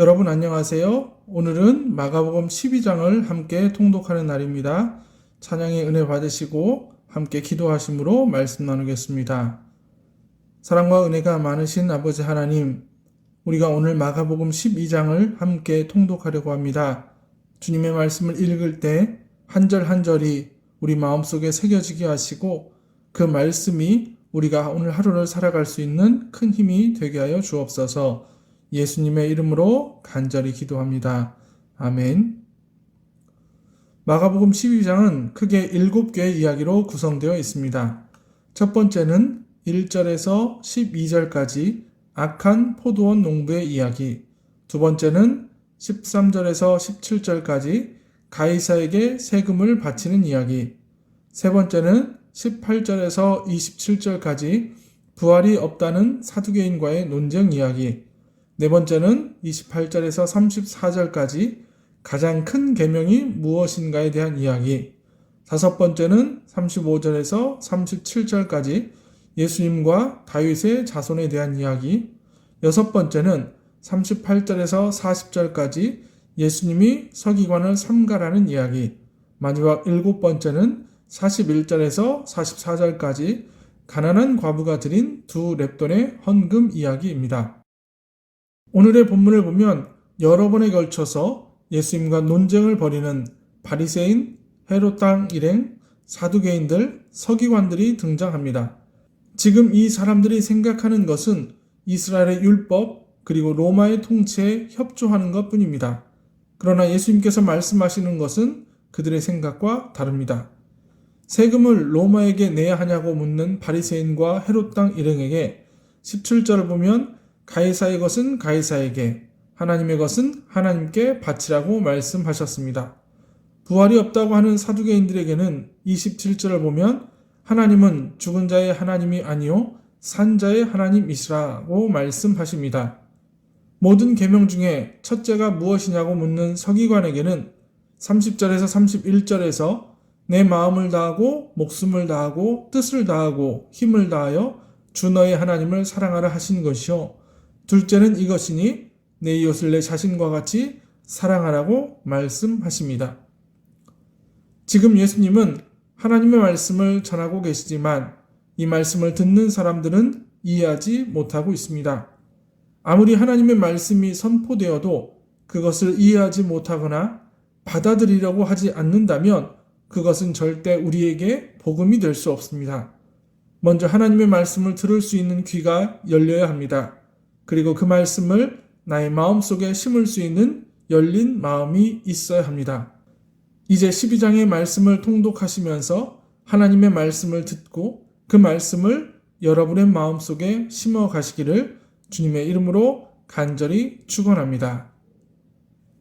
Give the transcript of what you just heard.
여러분 안녕하세요. 오늘은 마가복음 12장을 함께 통독하는 날입니다. 찬양의 은혜 받으시고 함께 기도하심으로 말씀 나누겠습니다. 사랑과 은혜가 많으신 아버지 하나님, 우리가 오늘 마가복음 12장을 함께 통독하려고 합니다. 주님의 말씀을 읽을 때 한절 한 절이 우리 마음속에 새겨지게 하시고 그 말씀이 우리가 오늘 하루를 살아갈 수 있는 큰 힘이 되게 하여 주옵소서 예수님의 이름으로 간절히 기도합니다. 아멘. 마가복음 12장은 크게 7개의 이야기로 구성되어 있습니다. 첫 번째는 1절에서 12절까지 악한 포도원 농부의 이야기. 두 번째는 13절에서 17절까지 가이사에게 세금을 바치는 이야기. 세 번째는 18절에서 27절까지 부활이 없다는 사두개인과의 논쟁 이야기. 네 번째는 28절에서 34절까지 가장 큰 계명이 무엇인가에 대한 이야기. 다섯 번째는 35절에서 37절까지 예수님과 다윗의 자손에 대한 이야기. 여섯 번째는 38절에서 40절까지 예수님이 서기관을 삼가라는 이야기. 마지막 일곱 번째는 41절에서 44절까지 가난한 과부가 드린 두 랩돈의 헌금 이야기입니다. 오늘의 본문을 보면 여러 번에 걸쳐서 예수님과 논쟁을 벌이는 바리새인, 헤롯 땅 일행, 사두개인들, 서기관들이 등장합니다. 지금 이 사람들이 생각하는 것은 이스라엘의 율법 그리고 로마의 통치에 협조하는 것 뿐입니다. 그러나 예수님께서 말씀하시는 것은 그들의 생각과 다릅니다. 세금을 로마에게 내야 하냐고 묻는 바리새인과 헤롯 땅 일행에게 17절을 보면 가이사의 것은 가이사에게 하나님의 것은 하나님께 바치라고 말씀하셨습니다. 부활이 없다고 하는 사두개인들에게는 27절을 보면 하나님은 죽은 자의 하나님이 아니요 산 자의 하나님이시라고 말씀하십니다. 모든 계명 중에 첫째가 무엇이냐고 묻는 서기관에게는 30절에서 31절에서 내 마음을 다하고 목숨을 다하고 뜻을 다하고 힘을 다하여 주 너의 하나님을 사랑하라 하신 것이요 둘째는 이것이니 내 이웃을 내 자신과 같이 사랑하라고 말씀하십니다. 지금 예수님은 하나님의 말씀을 전하고 계시지만 이 말씀을 듣는 사람들은 이해하지 못하고 있습니다. 아무리 하나님의 말씀이 선포되어도 그것을 이해하지 못하거나 받아들이려고 하지 않는다면 그것은 절대 우리에게 복음이 될 수 없습니다. 먼저 하나님의 말씀을 들을 수 있는 귀가 열려야 합니다. 그리고 그 말씀을 나의 마음 속에 심을 수 있는 열린 마음이 있어야 합니다. 이제 12장의 말씀을 통독하시면서 하나님의 말씀을 듣고 그 말씀을 여러분의 마음 속에 심어 가시기를 주님의 이름으로 간절히 축원합니다.